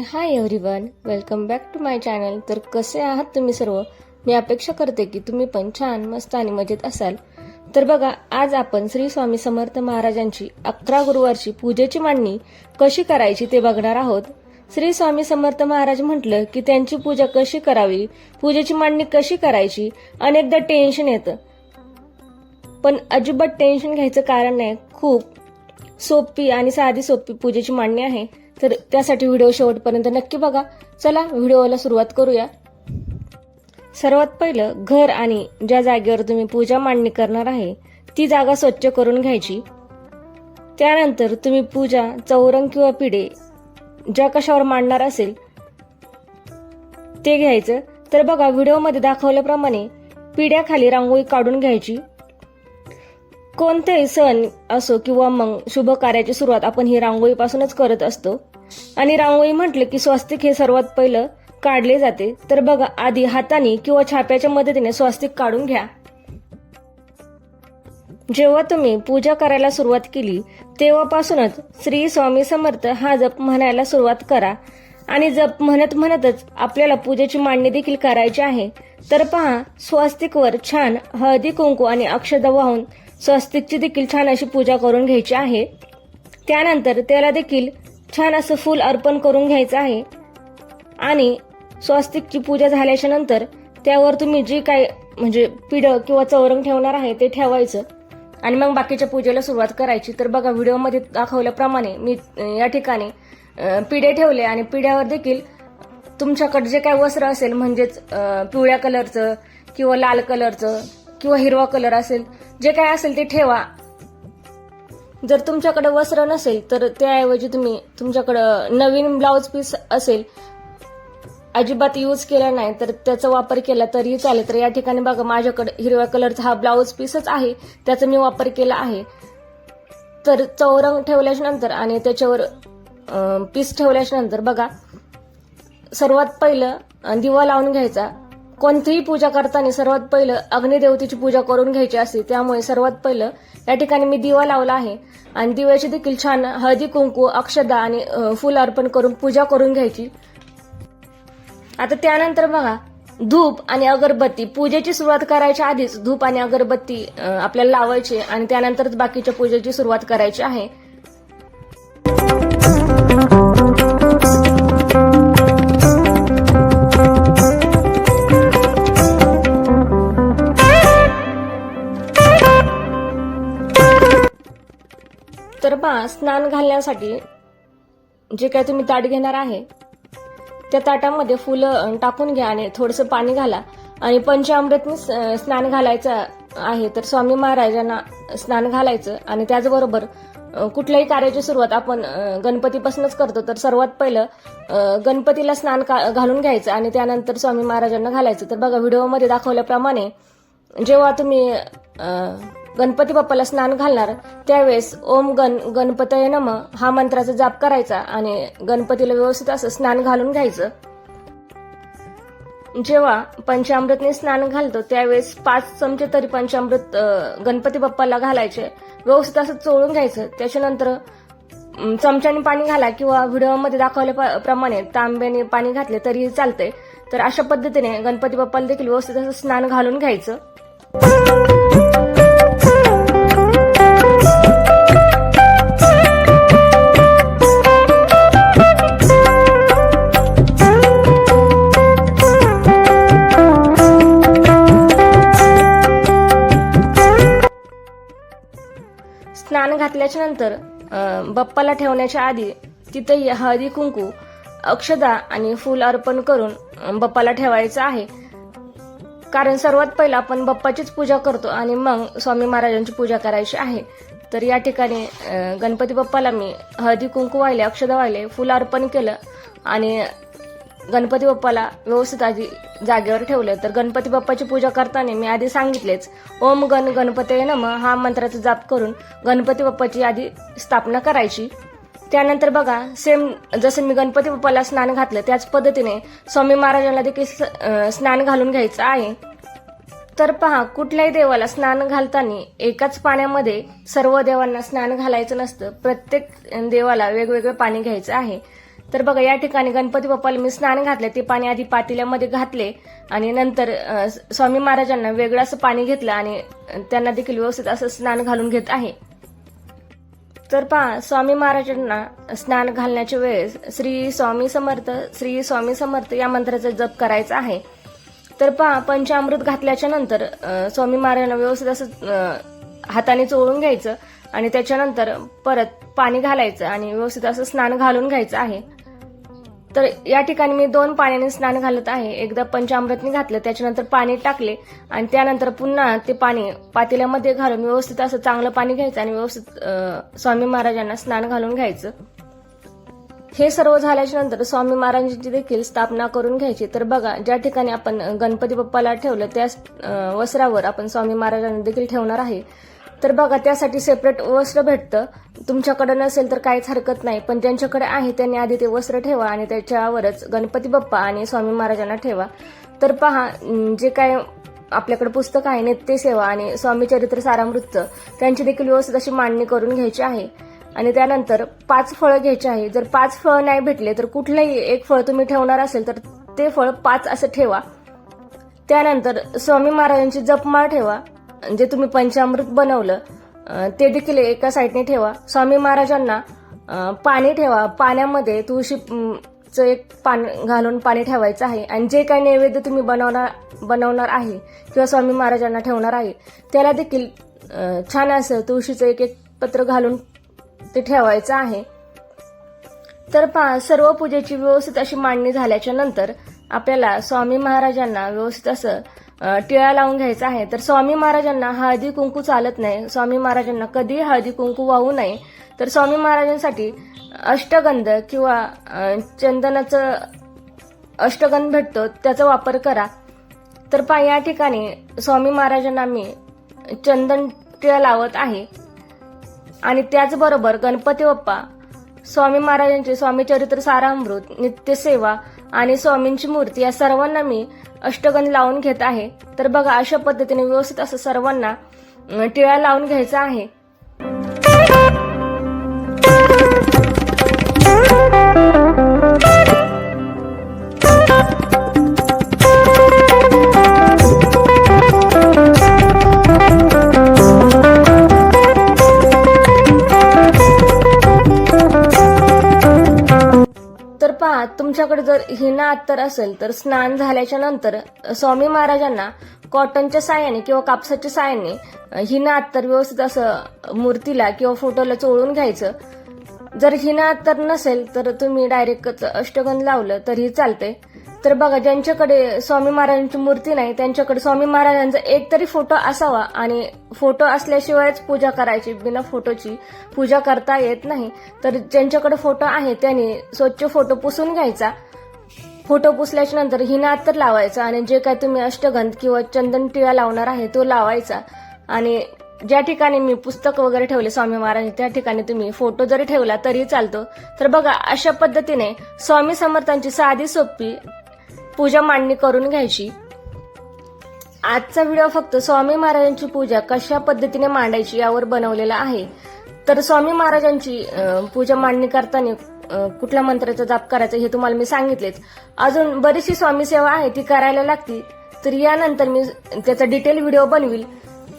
Hi everyone welcome back to my channel तर कसे आहात तुम्ही सर्व? मी अपेक्षा करते की तुम्ही पण छान मस्त आणि मजेत असाल. तर बघा आज आपण श्री स्वामी समर्थ महाराजांची अकरा गुरुवारची पूजेची मांडणी कशी करायची ते बघणार आहोत. श्री स्वामी समर्थ महाराज म्हटलं की त्यांची पूजा कशी करावी पूजेची मांडणी कशी करायची अनेकदा टेन्शन येतं. पण अजिबात टेन्शन घ्यायचं कारण नाही. खूप सोपी आणि साधी सोपी पूजेची मांडणी आहे. तर त्यासाठी व्हिडिओ शेवटपर्यंत नक्की बघा. चला व्हिडिओला सुरुवात करूया. सर्वात पहिलं घर आणि ज्या जागेवर तुम्ही पूजा मांडणी करणार आहे ती जागा स्वच्छ करून घ्यायची. त्यानंतर तुम्ही पूजा चौरंग किंवा पिढे ज्या कशावर मांडणार असेल ते घ्यायचं. तर बघा व्हिडिओमध्ये दाखवल्याप्रमाणे पिढ्याखाली रांगोळी काढून घ्यायची. कोणतेही सण असो किंवा मग शुभ कार्याची सुरुवात आपण ही रांगोळीपासूनच करत असतो. आणि रांगोळी म्हटलं की स्वस्तिक हे सर्वात पहिलं काढले जाते. तर बघा आधी हाताने किंवा छाप्याच्या मदतीने स्वस्तिक काढून घ्या. जेव्हा तुम्ही पूजा करायला सुरुवात केली तेव्हापासूनच श्री स्वामी समर्थ हा जप म्हणायला सुरुवात करा. आणि जप म्हणत म्हणतच आपल्याला पूजेची मांडणी देखील करायची आहे. तर पहा स्वस्तिकवर छान हळदी कुंकू आणि अक्षदा वाहून स्वस्तिकची देखील छान अशी पूजा करून घ्यायची आहे. त्यानंतर त्याला देखील छान असं फूल अर्पण करून घ्यायचं आहे. आणि स्वस्तिकची पूजा झाल्याच्यानंतर त्यावर तुम्ही जी काय म्हणजे पिढं किंवा चौरंग ठेवणार आहे ते ठेवायचं. आणि मग बाकीच्या पूजेला सुरुवात करायची. तर बघा व्हिडिओमध्ये दाखवल्याप्रमाणे मी या ठिकाणी पिढे ठेवले आणि पिढ्यावर देखील तुमच्याकडे जे काय वस्त्र असेल म्हणजेच पिवळ्या कलरचं किंवा लाल कलरचं किंवा हिरवा कलर असेल जे काय असेल ते ठेवा. जर तुमच्याकडे वस्त्र नसेल तर त्याऐवजी तुम्ही तुमच्याकडं नवीन ब्लाऊज पीस असेल अजिबात यूज केला नाही तर त्याचा वापर केला तरीही चालेल. तर या ठिकाणी बघा माझ्याकडे हिरव्या कलरचा हा ब्लाऊज पीसच आहे. त्याचा मी वापर केला आहे. तर चौरंग ठेवल्याच्या नंतर आणि त्याच्यावर पीस ठेवल्याच्या नंतर बघा सर्वात पहिलं दिवा लावून घ्यायचा. कोणतीही पूजा करताना सर्वात पहिलं अग्निदेवतेची पूजा करून घ्यायची असते. त्यामुळे सर्वात पहिलं या ठिकाणी मी दिवा लावला आहे. आणि दिव्याची देखील छान हळदी कुंकू अक्षदा आणि फुल अर्पण करून पूजा करून घ्यायची. आता त्यानंतर बघा धूप आणि अगरबत्ती. पूजेची सुरुवात करायच्या आधीच धूप आणि अगरबत्ती आपल्याला लावायची आणि त्यानंतरच बाकीच्या पूजेची सुरुवात करायची आहे. तर स्नान घालण्यासाठी जे काय तुम्ही ताट घेणार आहे त्या ताटामध्ये फुलं टाकून घ्या आणि थोडंसं पाणी घाला. आणि पंचामृतने स्नान घालायचं आहे तर स्वामी महाराजांना स्नान घालायचं. आणि त्याचबरोबर कुठल्याही कार्याची सुरुवात आपण गणपतीपासूनच करतो. तर सर्वात पहिलं गणपतीला स्नान का- घालून घ्यायचं आणि त्यानंतर स्वामी महाराजांना घालायचं. तर बघा व्हिडिओमध्ये दाखवल्याप्रमाणे जेव्हा तुम्ही गणपती बाप्पाला स्नान घालणार त्यावेळेस ओम गण गणपतय नम हा मंत्राचा जाप करायचा आणि गणपतीला व्यवस्थित असं स्नान घालून घ्यायचं. जेव्हा पंचामृतने स्नान घालतो त्यावेळेस पाच चमचे तरी पंचामृत गणपती बाप्पाला घालायचे. व्यवस्थित असं चोळून घ्यायचं. त्याच्यानंतर चमच्याने पाणी घाला किंवा व्हिडिओमध्ये दाखवल्याप्रमाणे तांब्याने पाणी घातले तरीही चालते तर अशा पद्धतीने गणपती बाप्पाला देखील व्यवस्थित असं स्नान घालून घ्यायचं. स्नान घातल्याच्या नंतर बप्पाला बाप्पाला ठेवण्याच्या आधी तिथे हळदी कुंकू अक्षदा आणि फूल अर्पण करून बप्पाला बाप्पाला ठेवायचं आहे. कारण सर्वात पहिला आपण बाप्पाचीच पूजा करतो आणि मग स्वामी महाराजांची पूजा करायची आहे. तर या ठिकाणी गणपती बाप्पाला मी हळदी कुंकू वाहिले अक्षदा वाहिले फुल अर्पण केलं आणि गणपती बाप्पाला व्यवस्थित आधी जागेवर ठेवलं. तर गणपती बाप्पाची पूजा करताना मी आधी सांगितलेच ओम गण गणपती नम हा मंत्राचा जाप करून गणपती बाप्पाची आधी स्थापना करायची. त्यानंतर बघा सेम जसं मी गणपती बाप्पाला स्नान घातलं त्याच पद्धतीने स्वामी महाराजांना देखील स- स्नान घालून घ्यायचं आहे. तर पहा कुठल्याही देवाला स्नान घालताना एकाच पाण्यामध्ये सर्व देवांना स्नान घालायचं नसतं. प्रत्येक देवाला वेगवेगळं पाणी घ्यायचं आहे. तर बघा या ठिकाणी गणपती बाप्पाला मी स्नान घातले ते पाणी आधी पातेल्यामध्ये घातले आणि नंतर स्वामी महाराजांना वेगळं असं पाणी घेतलं आणि त्यांना देखील व्यवस्थित असं स्नान घालून घेत आहे. तर पहा स्वामी महाराजांना स्नान घालण्याच्या वेळेस श्री स्वामी समर्थ श्री स्वामी समर्थ या मंत्राचा जप करायचा आहे. तर पहा पंचामृत घातल्याच्या नंतर स्वामी महाराजांना व्यवस्थित असं हाताने चोळून घ्यायचं आणि त्याच्यानंतर परत पाणी घालायचं आणि व्यवस्थित असं स्नान घालून घ्यायचं आहे. तर या ठिकाणी मी दोन पाण्याने स्नान घालत आहे. एकदा पंचामृतने घातलं त्याच्यानंतर पाणी टाकले आणि त्यानंतर पुन्हा ते पाणी पातेल्यामध्ये घालून व्यवस्थित असं चांगलं पाणी घ्यायचं आणि व्यवस्थित स्वामी महाराजांना स्नान घालून घ्यायचं. हे सर्व झाल्याच्यानंतर स्वामी महाराजांची देखील स्थापना करून घ्यायची. तर बघा ज्या ठिकाणी आपण गणपती बाप्पाला ठेवलं त्या वस्त्रावर आपण स्वामी महाराजांना देखील ठेवणार आहे. तर बघा त्यासाठी सेपरेट वस्त्र भेटतं. तुमच्याकडे नसेल तर काहीच हरकत नाही पण ज्यांच्याकडे आहे त्यांनी आधी ते वस्त्र ठेवा आणि त्याच्यावरच गणपती बाप्पा आणि स्वामी महाराजांना ठेवा. तर पहा जे काय आपल्याकडे पुस्तक आहे नित्यसेवा आणि स्वामी चरित्र सारामृत त्यांची देखील व्यवस्थित अशी मांडणी करून घ्यायची आहे. आणि त्यानंतर पाच फळं घ्यायची आहे. जर पाच फळं नाही भेटले तर कुठलंही एक फळ तुम्ही ठेवणार असेल तर ते फळ पाच असं ठेवा. त्यानंतर स्वामी महाराजांची जपमाळ ठेवा जे तुम्ही पंचामृत बनवलं ते देखील एका साईडने ठेवा. स्वामी महाराजांना पाणी ठेवा. पाण्यामध्ये तुळशी चं एक पान घालून पाणी ठेवायचं आहे. आणि जे काही नैवेद्य तुम्ही बनवणार बनवणार आहे किंवा स्वामी महाराजांना ठेवणार आहे त्याला देखील छान असं तुळशीचं एक एक पत्र घालून ते ठेवायचं आहे. तर पहा सर्व पूजेची व्यवस्थित अशी मांडणी झाल्याच्यानंतर आपल्याला स्वामी महाराजांना व्यवस्थित असं टिळा लावून घ्यायचा आहे. तर स्वामी महाराजांना हळदी कुंकू चालत नाही. स्वामी महाराजांना कधी हळदी कुंकू वाहू नये. तर स्वामी महाराजांसाठी अष्टगंध किंवा चंदनाचं अष्टगंध भेटतो त्याचा वापर करा. तर पा या ठिकाणी स्वामी महाराजांना मी चंदन टिळा लावत आहे. आणि त्याचबरोबर गणपती बाप्पा स्वामी महाराजांचे स्वामी चरित्र सारामृत नित्यसेवा आणि स्वामींची मूर्ती या सर्वांना मी अष्टगंध लावून घेत आहे तर बघा अशा पद्धतीने व्यवस्थित असं सर्वांना टिळा लावून घ्यायचा आहे Thank you. तुमच्याकडे जर हिना अत्तर असेल तर स्नान झाल्याच्यानंतर स्वामी महाराजांना कॉटनच्या साह्याने किंवा कापसाच्या साह्याने हिना अत्तर व्यवस्थित असं मूर्तीला किंवा फोटोला चोळून घ्यायचं. जर हिना अत्तर नसेल तर तुम्ही डायरेक्टच अष्टगंध लावलं तरीही चालते तर बघा ज्यांच्याकडे स्वामी महाराजांची मूर्ती नाही त्यांच्याकडे स्वामी महाराजांचा एक तरी फोटो असावा आणि फोटो असल्याशिवायच पूजा करायची बिना फोटोची पूजा करता येत नाही. तर ज्यांच्याकडे फोटो आहे त्यांनी स्वच्छ फोटो पुसून घ्यायचा. फोटो पुसल्याच्या नंतर हिना तर लावायचा आणि जे काय तुम्ही अष्टगंध किंवा चंदन टिळा लावणार आहे तो लावायचा. आणि ज्या ठिकाणी मी पुस्तक वगैरे ठेवले स्वामी महाराज त्या ठिकाणी तुम्ही फोटो जरी ठेवला तरी चालतो. तर बघा अशा पद्धतीने स्वामी समर्थांची साधी सोपी पूजा मांडणी करून घ्यायची. आजचा व्हिडिओ फक्त स्वामी महाराजांची पूजा कशा पद्धतीने मांडायची यावर बनवलेला आहे. तर स्वामी महाराजांची पूजा मांडणी करताना कुठल्या मंत्राचा जाप करायचा हे तुम्हाला मी सांगितलेच. अजून बरीचशी स्वामी सेवा आहे ती करायला लागती तर यानंतर मी त्याचा डिटेल व्हिडिओ बनवील.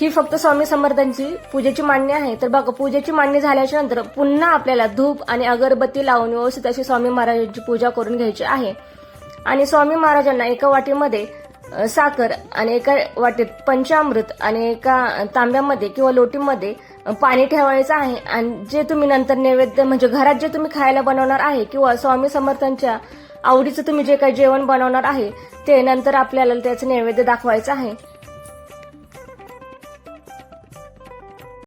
ही फक्त स्वामी समर्थांची पूजेची मांडणी आहे. तर बघा पूजेची मांडणी झाल्याच्यानंतर पुन्हा आपल्याला धूप आणि अगरबत्ती लावून व्यवस्थित अशी स्वामी महाराजांची पूजा करून घ्यायची आहे. आणि स्वामी महाराजांना एका वाटीमध्ये साखर आणि एका वाटीत पंचामृत आणि एका तांब्यामध्ये किंवा लोटीमध्ये पाणी ठेवायचं आहे. आणि जे तुम्ही नंतर नैवेद्य म्हणजे घरात जे तुम्ही खायला बनवणार आहे किंवा स्वामी समर्थांच्या आवडीचं तुम्ही जे काही जेवण बनवणार आहे ते नंतर आपल्याला त्याचं नैवेद्य दाखवायचं आहे.